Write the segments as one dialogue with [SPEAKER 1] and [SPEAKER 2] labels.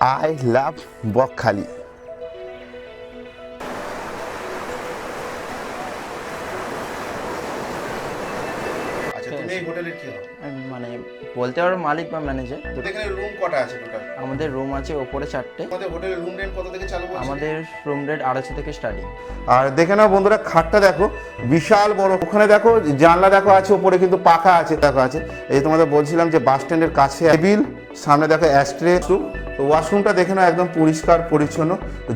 [SPEAKER 1] I love Bakkhali.
[SPEAKER 2] আচ্ছা
[SPEAKER 3] মানে বলতে পারো মালিক বা ম্যানেজার
[SPEAKER 2] রুম কটা আছে টোটাল
[SPEAKER 3] আমাদের রুম আছে ওপরে চারটে।
[SPEAKER 2] আমাদের হোটেলের রুম রেন্ট কত থেকে চালু করছে?
[SPEAKER 3] আমাদের রুম রেট আড়াইশো থেকে স্টার্টিং
[SPEAKER 1] আর দেখে নাও বন্ধুরা খাটটা দেখো বিশাল বড়। ওখানে দেখো জানলা দেখো আছে উপরে কিন্তু পাখা আছে দেখো আছে। এই তোমাদের বলছিলাম যে বাস স্ট্যান্ডের কাছে টেবিল সামনে দেখো অ্যাস্ট্রে তো ওয়াশরুমটা দেখে নাও, একদম পরিষ্কার, পরিচ্ছন্ন।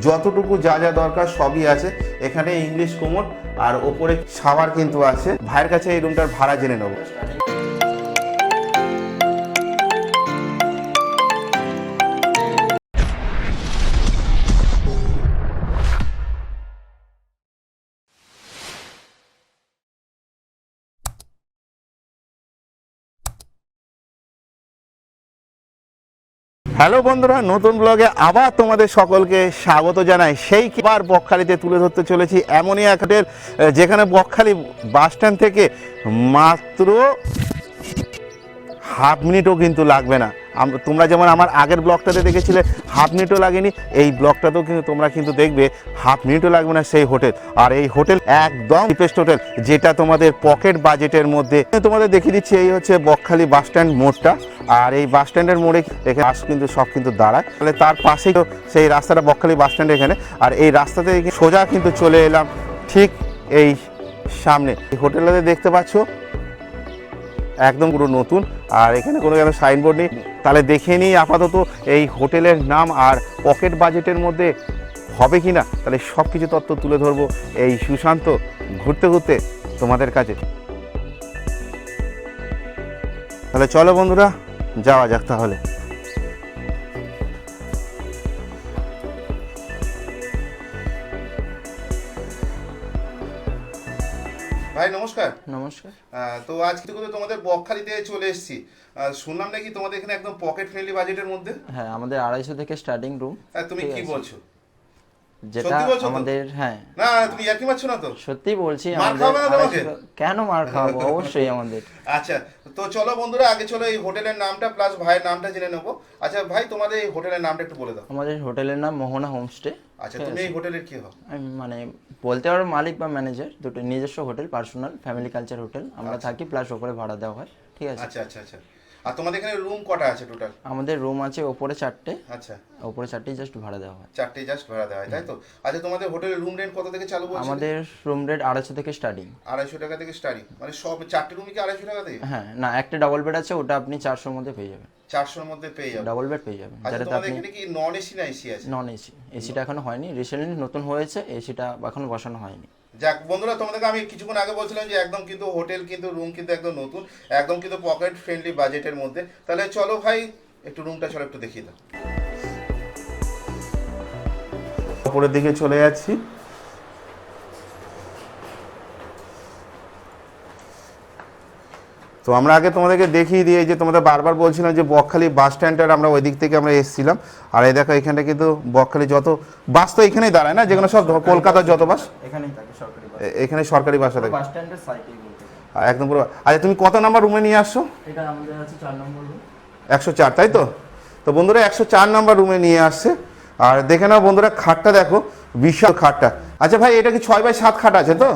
[SPEAKER 1] যতটুকু যা যা দরকার সবই আছে। এখানে ইংলিশ কোমর, আর ওপরে শাওয়ার কিন্তু আছে। ভাইয়ের কাছে এই রুমটার ভাড়া জেনে নেব। হ্যালো বন্ধুরা, নতুন ব্লগে আবার তোমাদের সকলকে স্বাগত জানাই। সেই বার বকখালিতে তুলে ধরতে চলেছি এমনই এক হোটেল যেখানে বকখালি বাস স্ট্যান্ড থেকে মাত্র হাফ মিনিটও কিন্তু লাগবে না। তোমরা যেমন আমার আগের ব্লগটাতে দেখেছিলে, হাফ মিনিটও লাগেনি, এই ব্লগটাতেও কিন্তু তোমরা কিন্তু দেখবে, হাফ মিনিটও লাগবে না সেই হোটেল আর এই হোটেল একদম চিপেস্ট হোটেল যেটা তোমাদের পকেট বাজেটের মধ্যে। তোমাদের দেখিয়ে দিচ্ছি, এই হচ্ছে বকখালি বাস স্ট্যান্ড মোড়টা। আর এই বাস স্ট্যান্ডের মোড়ে এখানে বাস কিন্তু সব কিন্তু দাঁড়ায়। তাহলে তার পাশেই তো সেই রাস্তাটা বকখালি বাস স্ট্যান্ড এখানে। আর এই রাস্তাতে সোজা কিন্তু চলে এলাম ঠিক এই সামনে। এই হোটেলটাতে দেখতে পাচ্ছ? একদম পুরো নতুন। আর এখানে কোনো যেন সাইনবোর্ড নেই। তাহলে দেখে নিই আপাতত এই হোটেলের নাম আর পকেট বাজেটের মধ্যে হবে কি না তাহলে সব কিছু তত্ত্ব তুলে ধরবো এই সুশান্ত ঘুরতে ঘুরতে তোমাদের কাছে। তাহলে চলো বন্ধুরা যাওয়া যাক তাহলে।
[SPEAKER 2] ভাই নমস্কার।
[SPEAKER 3] নমস্কার।
[SPEAKER 2] আহ, তো আজকে কিন্তু তোমাদের বকখালিতে চলে এসেছি। আহ, শুনলাম নাকি তোমাদের এখানে একদম পকেট ফ্রেন্ডলি বাজেটের মধ্যে?
[SPEAKER 3] হ্যাঁ আমাদের আড়াইশো থেকে স্টার্টিং রুম
[SPEAKER 2] হ্যাঁ, তুমি
[SPEAKER 3] ঠিক
[SPEAKER 2] কি বলছো?
[SPEAKER 3] যেটা? আমাদের হ্যাঁ।
[SPEAKER 2] না তুমি ইয়ার্কি মারছো না তো?
[SPEAKER 3] সত্যি বলছি আমাদের
[SPEAKER 2] খাওয়াবে না তোমাকে?
[SPEAKER 3] 250 কেন মার খাওয়াবো? অবশ্যই আমাদের।
[SPEAKER 2] আচ্ছা তো চলো বন্ধুরা আগে চলো এই হোটেলের নামটা প্লাস ভাইয়ের নামটা জেনে নেব। আচ্ছা ভাই তোমাদের এই হোটেলের নামটা একটু বলে দাও।
[SPEAKER 3] আমাদের হোটেলের নাম মোহনা হোমস্টে।
[SPEAKER 2] আচ্ছা তুমি এই হোটেলের কি হও?
[SPEAKER 3] আমি মানে বলতে পারো মালিক বা ম্যানেজার দুটো নিজস্ব hotel personal family culture hotel. আমরা থাকি প্লাস ওপরে ভাড়া দেওয়া হয়। ঠিক আছে?
[SPEAKER 2] আচ্ছা আচ্ছা আচ্ছা। আর তোমাদের এখানে রুম কটা আছে টোটাল
[SPEAKER 3] আমাদের রুম আছে ওপরে চারটে।
[SPEAKER 2] আচ্ছা।
[SPEAKER 3] ওপরে চারটেই জাস্ট ভাড়া দেওয়া হয়।
[SPEAKER 2] চারটে জাস্ট ভাড়া দেওয়া হয় তাই তো? আচ্ছা তোমাদের হোটেলের রুম রেন্ট কত থেকে চালু করছে
[SPEAKER 3] আমাদের রুম রেন্ট আড়াইশো থেকে স্টার্টিং
[SPEAKER 2] আড়াইশো টাকা থেকে স্টার্টিং মানে সব চারটে রুমই কি আড়াইশো টাকা থেকে?
[SPEAKER 3] হ্যাঁ না একটা ডাবল বেড আছে ওটা আপনি চারশোর মধ্যে পেয়ে যাবেন।
[SPEAKER 2] চারশোর মধ্যে পেয়ে যাবে
[SPEAKER 3] ডাবল বেড পেয়ে যাবেন।
[SPEAKER 2] আচ্ছা তোমাদের
[SPEAKER 3] আপনি
[SPEAKER 2] এখানে কি নন এসি না এসি আছে?
[SPEAKER 3] নন এসি এসিটা এখনও হয়নি। রিসেন্টলি নতুন হয়েছে এসিটা এখনও বসানো হয়নি।
[SPEAKER 2] যাক, বন্ধুরা, তোমাদেরকে আমি কিছুক্ষণ আগে বলছিলাম যে একদম কিন্তু হোটেল কিন্তু রুম কিন্তু একদম নতুন, একদম কিন্তু পকেট ফ্রেন্ডলি বাজেটের মধ্যে। তাহলে চলো ভাই, একটু রুমটা চলো, একটু দেখিয়ে দাও।
[SPEAKER 1] উপরের দিকে চলে যাচ্ছি। তো আমরা আগে তোমাদেরকে দেখিয়ে দিয়ে যে তোমাদের বারবার বলছিলাম যে বকখালি বাস স্ট্যান্ডের আমরা ওই দিক থেকে আমরা এসেছিলাম। আর এই দেখো এখানটা কিন্তু বকখালি যত বাস তো এখানেই দাঁড়ায় না? যেগুলো সব কলকাতার যত বাস? এখানে সরকারি বাসা থাকে একদম পুরো। আচ্ছা তুমি কত নাম্বার রুমে নিয়ে আসছো? একশো চার তাই তো? তো বন্ধুরা একশো চার নাম্বার রুমে নিয়ে আসছে। আর দেখে নাও বন্ধুরা খাটটা দেখো বিশাল খাটটা। আচ্ছা ভাই এটা কি ছয় বাই সাত খাট আছে তো?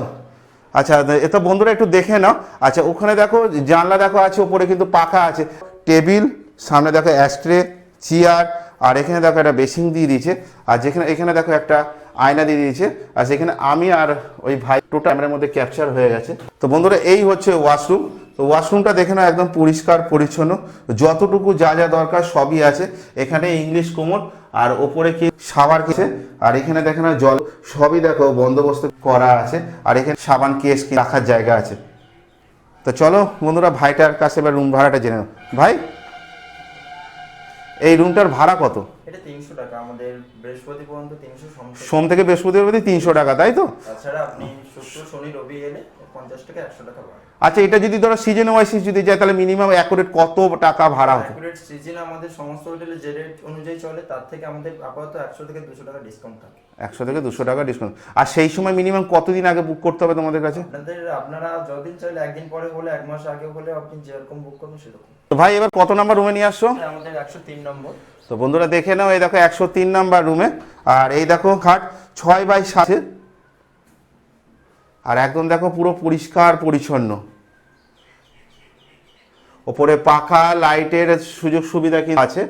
[SPEAKER 1] আচ্ছা এ তো বন্ধুরা একটু দেখে নাও। আচ্ছা ওখানে দেখো, জানলা দেখো আছে, ওপরে কিন্তু পাখা আছে। টেবিল, সামনে দেখো অ্যাস্ট্রে চেয়ার, আর এখানে দেখো একটা বেসিং দিয়ে দিয়েছে। আর যেখানে, এখানে দেখো একটা আয়না দিয়ে দিয়েছে। আর সেখানে আমি আর ওই ভাই টোটা ক্যামেরার মধ্যে ক্যাপচার হয়ে গেছে। তো বন্ধুরা, এই হচ্ছে ওয়াশরুম। তো ওয়াশরুমটা দেখে নাও, একদম পরিষ্কার, পরিচ্ছন্ন। যতটুকু যা যা দরকার সবই আছে। এখানে ইংলিশ কোমর আর ওপরে কি সাবান আছে আর এখানে দেখে নাও জল সবই দেখো বন্দোবস্ত করা আছে। আর এখানে সাবান কেস কি রাখার জায়গা আছে। তো চলো বন্ধুরা ভাইটার কাছে এবার রুম ভাড়াটা জেনে নাও। ভাই এই রুমটার ভাড়া কত?
[SPEAKER 3] এটা তিনশো টাকা আমাদের বৃহস্পতি পর্যন্ত তিনশো
[SPEAKER 1] সোম থেকে বৃহস্পতি অবধি তিনশো টাকা তাই তো?
[SPEAKER 3] তাছাড়া আপনি শুক্র শনি রবি এলে পঞ্চাশ টাকা একশো টাকা বাড়ে।
[SPEAKER 1] আচ্ছা এটা যদি ধরো সিজন ওয়াইসিস যদি যায় তাহলে মিনিমাম অ্যাকুরেট কত টাকা ভাড়া হতো
[SPEAKER 3] অ্যাকুরেট সিজন আমাদের সমস্ত হোটেলে যে রেট অনুযায়ী চলে তার থেকে আমাদের আপাতত একশো থেকে দুশো টাকা ডিসকাউন্ট থাকে।
[SPEAKER 1] একশো থেকে দুশো টাকা ডিসকাউন্ট আর সেই সময় মিনিমাম কতদিন আগে বুক করতে হবে তোমাদের কাছে?
[SPEAKER 3] আপনাদের আপনারা যতদিন চাইলে একদিন পরে হলে এক মাস আগে হলে আপনি যেরকম বুক করবেন সেরকম।
[SPEAKER 1] তো ভাই এবার কত নাম্বার রুমে নিয়ে আসছো?
[SPEAKER 3] আমাদের একশো তিন নম্বর
[SPEAKER 1] তো বন্ধুরা দেখে নাও এই দেখো একশো তিন নাম্বার রুমে আর এই দেখো খাট ছয় বাই সাতে। আর একদম দেখো পুরো পরিষ্কার, পরিচ্ছন্ন। ওপরে পাখা, লাইটের সুযোগ সুবিধা কিন্তু আছে।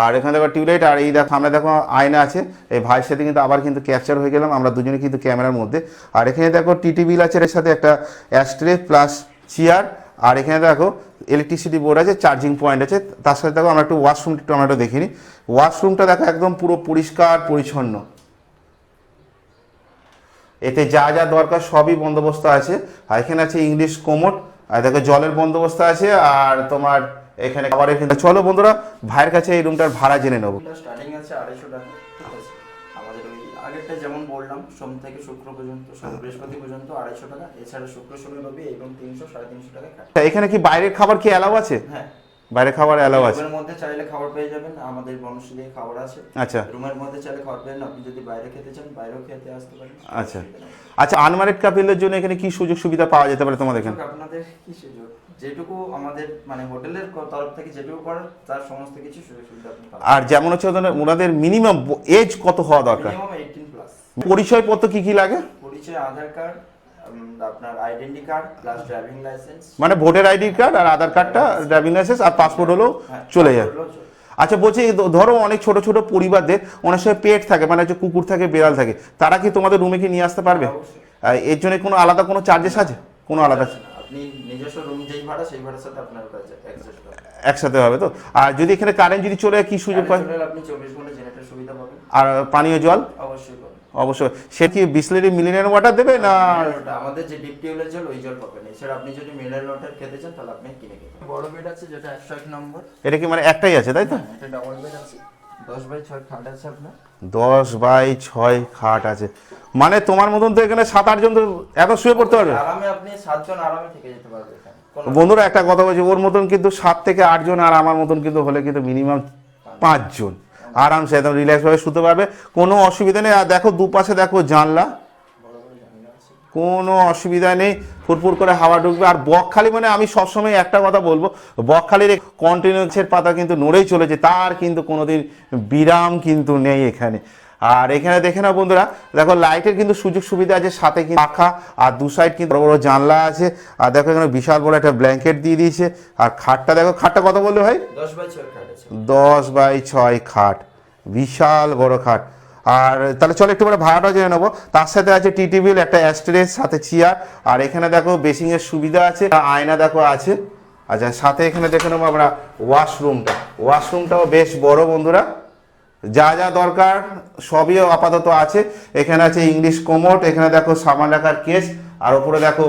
[SPEAKER 1] আর এখানে দেখো টিউবলাইট, আর এই দেখো আমরা দেখো আয়না আছে। এই ভাইয়ের সাথে কিন্তু আবার কিন্তু ক্যাপচার হয়ে গেলাম, আমরা দুজনে কিন্তু ক্যামেরার মধ্যে। আর এখানে দেখো টিটি বিল আছে এর সাথে একটা অ্যাস্ট্রে প্লাস চেয়ার আর এখানে দেখো ইলেকট্রিসিটি বোর্ড আছে চার্জিং পয়েন্ট আছে। তার সাথে দেখো আমরা একটু ওয়াশরুমটা একটু আমরা একটু দেখিনি। ওয়াশরুমটা দেখো একদম পুরো পরিষ্কার, পরিচ্ছন্ন। এতে যা যা দরকার সবই বন্দোবস্ত আছে। আর এখানে আছে ইংলিশ কোমোট আর দেখো জলের বন্দোবস্ত আছে আর তোমার এখানে খাবারের কিন্তু চলো বন্ধুরা ভাইয়ের কাছে এই রুমটার ভাড়া জেনে নেব।
[SPEAKER 3] স্টার্টিং আছে আড়াইশো টাকা আমাদের ওই আগেরটা যেমন বললাম সোম থেকে শুক্র পর্যন্ত সোম বৃহস্পতি পর্যন্ত আড়াইশো টাকা এছাড়া শুক্র শনি রবি এবং তিনশো সাড়ে তিনশো টাকা
[SPEAKER 1] এখানে কি বাইরের খাবার কি অ্যালাউ আছে?
[SPEAKER 3] হ্যাঁ।
[SPEAKER 1] বাইরের খাবার অ্যালাউ আছে?
[SPEAKER 3] রুমের মধ্যে চাইলে খাবার পেয়ে যাবেন আমাদের বনশ্রী খাবার আছে।
[SPEAKER 1] আচ্ছা।
[SPEAKER 3] রুমের মধ্যে চাইলে খাবার পেয়ে আপনি যদি বাইরে খেতে চান বাইরেও খেতে আসতে পারেন।
[SPEAKER 1] আচ্ছা। আচ্ছা আনমারেড কাপিলদের জন্য এখানে কি সুযোগ সুবিধা পাওয়া যেতে পারে তোমাদের এখানে?
[SPEAKER 3] আপনাদের কি সুযোগ? যেটুকু আমাদের মানে হোটেলের তরফ থেকে যেটুকু করার তার সমস্ত কিছু সুযোগ সুবিধা আপনি পাবেন।
[SPEAKER 1] আর যেমন হচ্ছে ওনাদের মিনিমাম এজ কত হওয়া দরকার?
[SPEAKER 3] মিনিমাম এইটিন প্লাস
[SPEAKER 1] পরিচয়পত্র কি কি লাগে?
[SPEAKER 3] পরিচয় আধার কার্ড আপনার identity card plus driving licence
[SPEAKER 1] মানে ভোটার আইডি কার্ড আর আধার কার্ডটা ড্রাইভিং লাইসেন্স আর পাসপোর্ট হলেও চলে যায়। আচ্ছা বলছি ধরো অনেক ছোট ছোট পরিবারদের অনেক সময় পেট থাকে মানে হচ্ছে কুকুর থাকে বিড়াল থাকে তারা কি তোমাদের রুমে কি নিয়ে আসতে পারবে? এর জন্য কোনো আলাদা কোনো চার্জেস আছে? কোনো আলাদা?
[SPEAKER 3] আপনি নিজস্ব রুম যেই ভাড়া সেই ভাড়ার সাথে আপনার কাছে অ্যাডজাস্ট করবেন
[SPEAKER 1] একসাথে হবে তো? আর যদি এখানে কারেন্ট যদি চলে যায় কি সুযোগ পায়
[SPEAKER 3] আপনি চব্বিশ ঘণ্টা জেনারেটর সুবিধা পাবেন।
[SPEAKER 1] আর পানীয় জল?
[SPEAKER 3] অবশ্যই
[SPEAKER 1] অবশ্যই সে কি বিসলেরি মিলিনিয়ার ওয়াটার দেবে না?
[SPEAKER 3] আমাদের যে ডিপ টিউবের জল ওই জল পাবেন। এছাড়া আপনি যদি মিনারেল ওয়াটার খেতে চান তাহলে আপনি কিনে খেতে বড় বেড আছে যেটা একশো এক নম্বর।
[SPEAKER 1] এটা কি মানে একটাই আছে তাই তো?
[SPEAKER 3] হ্যাঁ, এটা ডাবল বেড আছে। দশ বাই ছয় খাট আছে আপনার।
[SPEAKER 1] দশ বাই ছয় খাট আছে। মানে তোমার মতন তো এখানে সাত আটজন তো এত শুয়ে পড়তে পারবে।
[SPEAKER 3] আরামে আপনি সাতজন আরামে থেকে যেতে পারবে এখানে।
[SPEAKER 1] বন্ধুরা একটা কথা বলছি ওর মতন কিন্তু সাত থেকে আটজন আর আমার মতন কিন্তু হলে কিন্তু মিনিমাম পাঁচজন। আরামসে একদম রিল্যাক্স ভাবে শুতে পারবে। কোনো অসুবিধা নেই। আর দেখো দুপাশে দেখো জানলা। কোনো অসুবিধা নেই। ফুরফুর করে হাওয়া ঢুকবে। আর বকখালি মানে আমি সবসময় একটা কথা বলব বকখালির কন্টিনিউসের পাতা কিন্তু নড়েই চলেছে। তার কিন্তু কোনোদিন বিরাম কিন্তু নেই এখানে। আর এখানে দেখে না বন্ধুরা দেখো লাইটের কিন্তু সুযোগ সুবিধা আছে। সাথে কিন্তু পাখা আর দু সাইড কিন্তু বড় বড় জানলা আছে। আর দেখো এখানে বিশাল বড় একটা ব্ল্যাঙ্কেট দিয়ে দিয়েছে। আর খাটটা দেখো খাটটা কত বললে ভাই?
[SPEAKER 3] দশ বাই ছয় খাট
[SPEAKER 1] দশ বাই ছয় খাট। বিশাল বড় খাট। আর তাহলে চলো একটু পরে ভাড়াটা জেনে নেব। তার সাথে আছে টি টেবিল একটা অ্যাস্ট্রেস সাথে চেয়ার। আর এখানে দেখো বেসিং এর সুবিধা আছে আয়না দেখো আছে। আচ্ছা সাথে এখানে দেখে নেব আমরা ওয়াশরুমটা। ওয়াশরুমটাও বেশ বড় বন্ধুরা। যা যা দরকার সবই আপাতত আছে। এখানে আছে ইংলিশ কোমোট, এখানে দেখো সামান রাখার কেস, আর উপরে দেখো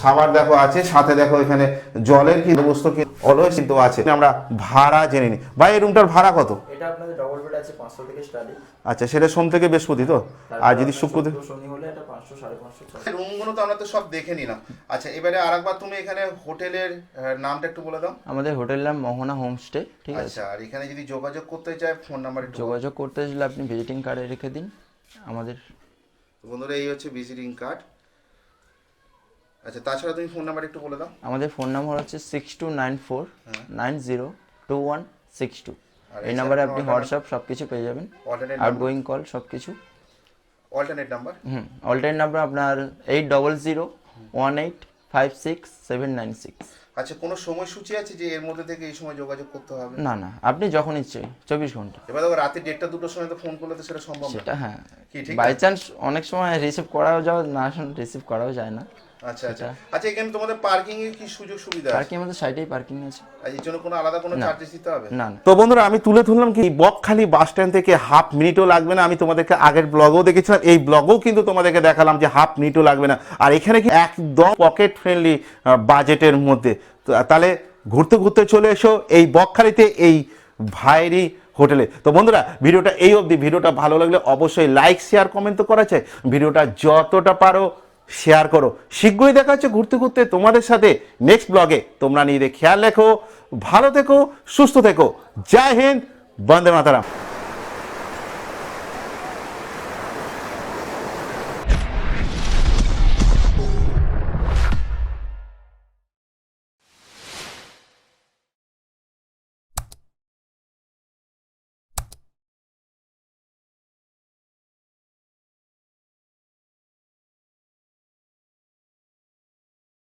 [SPEAKER 1] সাবার দেখো আছে সাথে দেখো এখানে জলের কি বস্তু কি? অলওয়েজ কিন্তু আছে। আমরা ভাড়া জেনে নিই ভাই এই রুমটার ভাড়া কত?
[SPEAKER 3] এটা আপনাদের ডবল বেড আছে পাঁচশো থেকে স্টার্টিং
[SPEAKER 1] আচ্ছা সেটা সোম থেকে বৃহস্পতি তো? আর যদি শুক্র থেকে
[SPEAKER 3] শনি হলে এটা পাঁচশো সাড়ে পাঁচশো ছশো।
[SPEAKER 2] রুমগুলো তো আমরা তো সব দেখে নিলাম। আচ্ছা এবারে আরেকবার তুমি এখানে হোটেলের নামটা একটু বলে দাও।
[SPEAKER 3] আমাদের হোটেল নাম মোহনা হোমস্টে ঠিক আছে?
[SPEAKER 2] আচ্ছা আর এখানে যদি যোগাযোগ করতে চায় ফোন নাম্বার একটু
[SPEAKER 3] যোগাযোগ করতে চাইলে আপনি ভিজিটিং কার্ডে রেখে দিন। আমাদের
[SPEAKER 2] বন্ধুরা এই হচ্ছে ভিজিটিং কার্ড আচ্ছা তাছাড়া তুমি ফোন নাম্বার একটু বলে দাও।
[SPEAKER 3] আমাদের ফোন নাম্বার হচ্ছে six two nine four nine zero two one six two এই নাম্বারে আপনি হোয়াটসঅ্যাপ সব কিছু পেয়ে যাবেন। আউটগোয়িং কল সব কিছু
[SPEAKER 2] অল্টারনেট নাম্বার
[SPEAKER 3] হুম অল্টারনেট নাম্বার আপনার eight double zero one eight five six seven nine six
[SPEAKER 2] আচ্ছা কোনো সময়সূচি আছে যে এর মধ্যে থেকে এই সময় যোগাযোগ করতে হবে?
[SPEAKER 3] না না আপনি যখন ইচ্ছে চব্বিশ ঘণ্টা।
[SPEAKER 2] এবার দেখো রাতে দেড়টা দুটোর সময় তো ফোন করলে তো সেটা সম্ভব
[SPEAKER 3] সেটা হ্যাঁ।
[SPEAKER 2] কি ঠিক
[SPEAKER 3] বাই চান্স অনেক সময় রিসিভ করাও যাও না রিসিভ করাও যায় না।
[SPEAKER 2] আচ্ছা আচ্ছা। আচ্ছা এখানে তোমাদের পার্কিং এর কি সুযোগ সুবিধা আছে?
[SPEAKER 3] পার্কিং আমাদের সাইডেই পার্কিং আছে।
[SPEAKER 2] আর এর জন্য কোনো আলাদা কোনো চার্জেস দিতে হবে?
[SPEAKER 3] না
[SPEAKER 1] তো বন্ধুরা আমি তুলে ধরলাম কি বকখালি বাস স্ট্যান্ড থেকে হাফ মিনিটও লাগবে না। আমি তোমাদেরকে আগের ব্লগও দেখেছিলাম এই ব্লগও কিন্তু তোমাদেরকে দেখালাম যে হাফ মিনিটও লাগবে না। আর এখানে কি একদম পকেট ফ্রেন্ডলি বাজেটের মধ্যে। তাহলে ঘুরতে ঘুরতে চলে এসো এই বকখালিতে এই ভাইরি হোটেলে। তো বন্ধুরা ভিডিওটা এই অবধি। ভিডিওটা ভালো লাগলে অবশ্যই লাইক শেয়ার কমেন্ট তো করা চাই। ভিডিওটা যতটা পারো শেয়ার করো। শীঘ্রই দেখা হচ্ছে ঘুরতে ঘুরতে তোমাদের সাথে নেক্সট ব্লগে তোমরা নিজেদের খেয়াল রেখো, ভালো থেকো, সুস্থ থেকো। জয় হিন্দ, বন্দে মাতারাম।